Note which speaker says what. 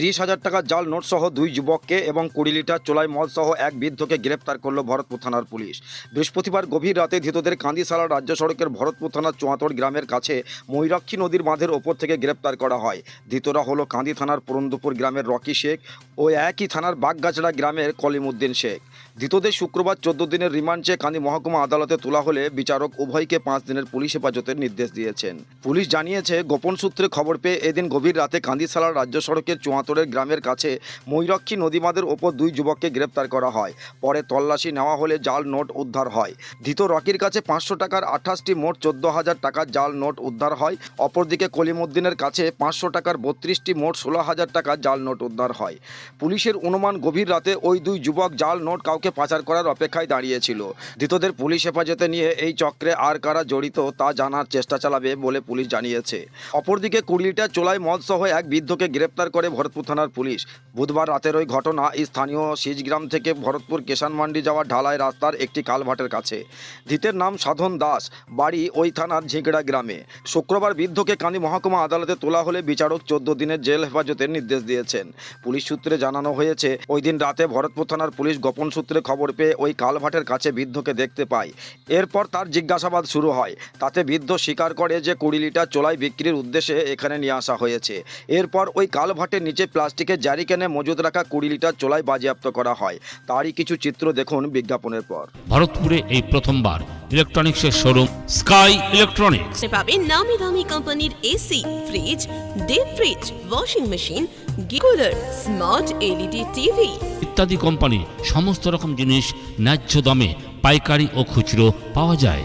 Speaker 1: ত্রিশ হাজার টাকার জাল নোট সহ দুই যুবককে এবং কুড়ি লিটার চোলাই মদ সহ এক বৃদ্ধকে গ্রেপ্তার করল ভরতপুর থানার পুলিশ। বৃহস্পতিবার গভীর রাতে ধৃতদের কান্দিসালা রাজ্য সড়কের ভরতপুর থানার চুয়াতর গ্রামের কাছে ময়ূরাক্ষী নদীর বাঁধের ওপর থেকে গ্রেপ্তার করা হয়। ধৃতরা হলো কান্দি থানার পুরন্দপুর গ্রামের রকি শেখ ও একই থানার বাগগাছড়া গ্রামের কলিমুদ্দিন শেখ। ধৃতদের শুক্রবার চোদ্দ দিনের রিমান্ড চেয়ে কান্দি মহকুমা আদালতে তোলা হলে বিচারক উভয়কে পাঁচ দিনের পুলিশ হেফাজতের নির্দেশ দিয়েছেন। পুলিশ জানিয়েছে, গোপন সূত্রে খবর পেয়ে এদিন গভীর রাতে কান্দিসালার রাজ্য সড়কের চুয়াত্তরের গ্রামের কাছে ময়ূরাক্ষী নদীবাঁধের ওপর দুই যুবককে গ্রেপ্তার করা হয়। পরে তল্লাশি নেওয়া হলে জাল নোট উদ্ধার হয়। ধৃত রকির কাছে পাঁচশো টাকার আঠাশটি মোট চোদ্দ হাজার টাকার জাল নোট উদ্ধার হয়। অপরদিকে কলিমুদ্দিনের কাছে পাঁচশো টাকার বত্রিশটি মোট ষোলো হাজার টাকার জাল নোট উদ্ধার হয়। পুলিশের অনুমান গভীর রাতে ওই দুই যুবক জাল নোট কাউকে পাচার করার অপেক্ষায় দাঁড়িয়েছিল। ধৃতদের পুলিশ হেফাজতে নিয়ে এই চক্রে আর কারা জড়িত তা জানার চেষ্টা চালাবে বলে পুলিশ জানিয়েছে। অপরদিকে কুড়ি লিটার চোলাই মদ সহ এক বৃদ্ধকে গ্রেপ্তার করে ভরতপুর থানার পুলিশ। বুধবার রাতের ওই ঘটনা স্থানীয় সিজগ্রাম থেকে ভরতপুর কেশান মান্ডি যাওয়ার ঢালাই রাস্তার একটি কালভাটের কাছে। ধৃতের নাম সাধন দাস, বাড়ি ওই থানার ঝিঁকড়া গ্রামে। শুক্রবার বৃদ্ধকে কান্দি মহকুমা আদালতে তোলা হলে বিচারক চোদ্দ দিনের জেল হেফাজতের নির্দেশ দিয়েছেন। পুলিশ সূত্রে জানানো হয়েছে, ওই দিন রাতে ভরতপুর থানার পুলিশ গোপন সূত্রে খবর পেয়ে ওই কালভাটের কাছে বৃদ্ধকে দেখতে পায়। এরপর তার জিজ্ঞাসাবাদ শুরু হয়। তাতে বৃদ্ধ স্বীকার করে যে কুড়ি লিটার চোলাই বিক্রির উদ্দেশ্যে এখানে নিয়ে আসা হয়েছে। এরপর ওই কালভাটের নিচে প্লাস্টিকের জারিকেনে মজুদ রাখা কুড়ি লিটার চোলাই বাজেয়াপ্ত করা হয় তারই কিছু চিত্র দেখুন বিজ্ঞাপনের পর।
Speaker 2: ভারতপুরে এই প্রথমবার ইলেকট্রনিক্সের শোরুম স্কাই ইলেকট্রনিক্স।
Speaker 3: পাবেন নামি দামি কোম্পানির AC fridge deep fridge washing machine গিকুলার smart LED TV
Speaker 2: ইত্যাদি কোম্পানি সমস্ত রকম জিনিস ন্যায্য দামে পাইকারি ও খুচরো পাওয়া যায়।